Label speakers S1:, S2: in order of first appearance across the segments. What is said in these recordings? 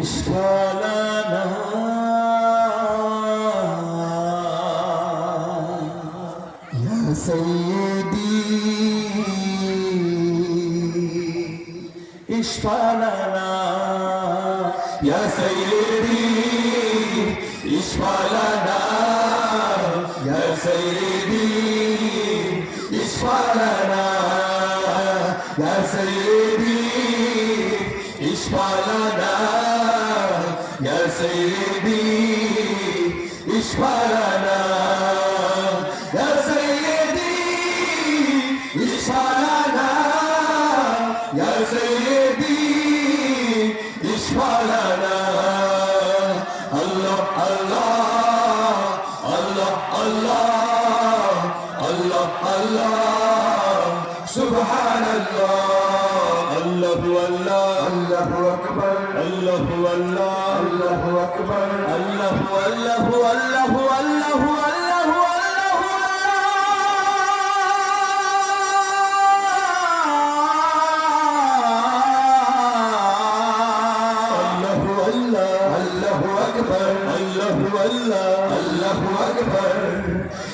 S1: إشفالنا يا سيدي إشفالنا يا سيدي إشفالنا سيدي اشفع لنا يا سيدي اشفع لنا يا سيدي اشفع لنا الله الله الله الله الله الله سبحان الله الله الله. الله أكبر الله الله الله أكبر الله الله الله الله الله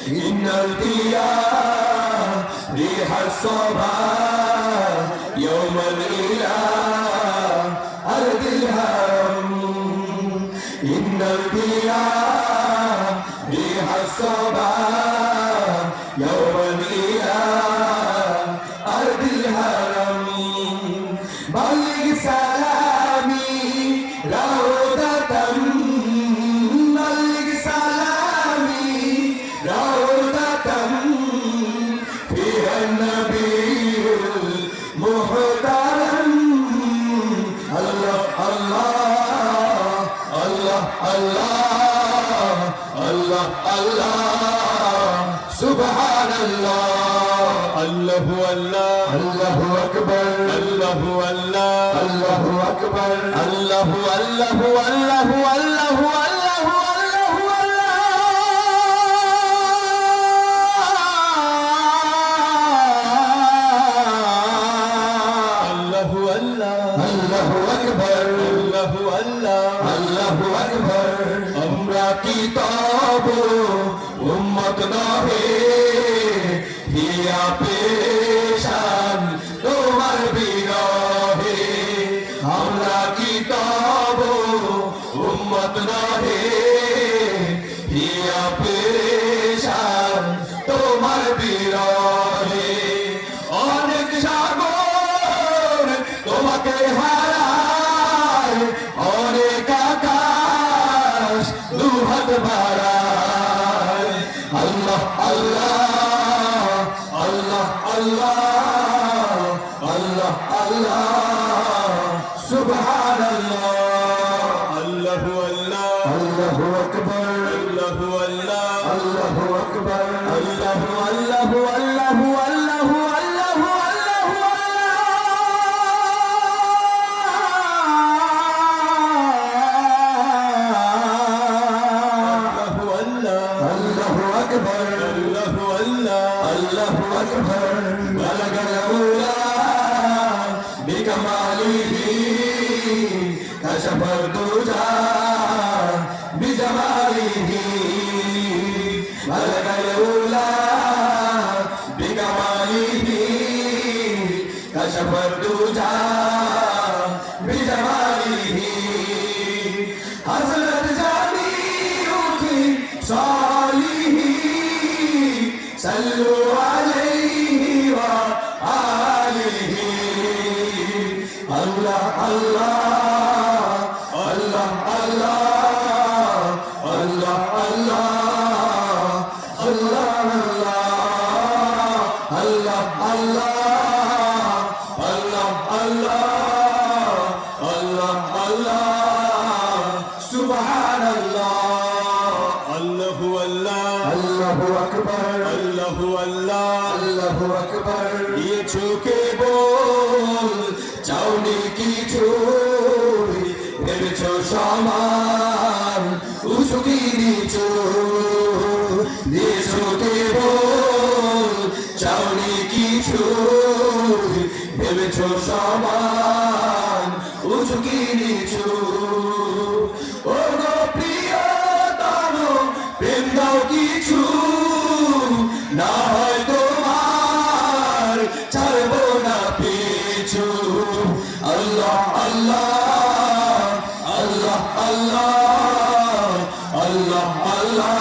S1: إن القيا ريح الصباح يوم الإله الصبا يوم الإله أرض الهرم. بلغ سلامي روضة بلغ سلامي روضة فيها النبي المحترم. الله الله الله الله. الله الله سبحان الله الله الله الله أكبر الله الله الله أكبر الله الله الله الله الله الله الله الله الله أكبر الله الله الله أكبر আমরা কি আমরা কি তব উম্মত নহে। হিয়া পেশান তোমার বিরহে। অনেক সাগর তোমাকে হারায়, অনেক আকাশ দুহাত বাড়ায়। আল্লাহ আল্লাহ আল্লাহ আল্লাহ আল্লাহ আল্লাহ। أكبر الله الله الله أكبر الله الله الله الله الله الله الله الله أكبر الله الله الله أكبر فرتجا بجماله حسنت جميعك صالحي صلوا على আল্লাহ আল্লাহ আল্লাহ সুবহান আল্লাহ আল্লাহু আল্লাহ আল্লাহু আকবার আল্লাহু আল্লাহ আল্লাহু আকবার দিয়ে চোখে বল চাউনি কিছু ভেবেছ সমান সমান উঁচু কি নিচু। ও গো প্রিয়তম প্রেম দাও কিছু। না হয় তোমার, ছাড়বো না পিছু। আল্লাহ আল্লাহ আল্লাহ আল্লাহ আল্লাহ আল্লাহ।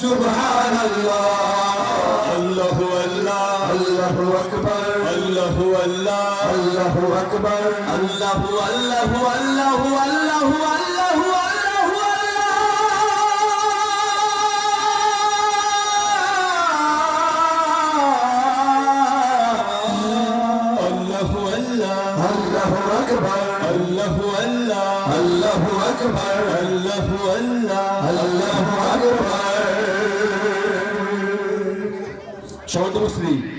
S1: সুবহান আল্লাহ আল্লাহু আল্লাহ, আল্লাহু আকবার। الله الله الله أكبر. الله الله الله الله الله أكبر الله الله أكبر شعور مسلم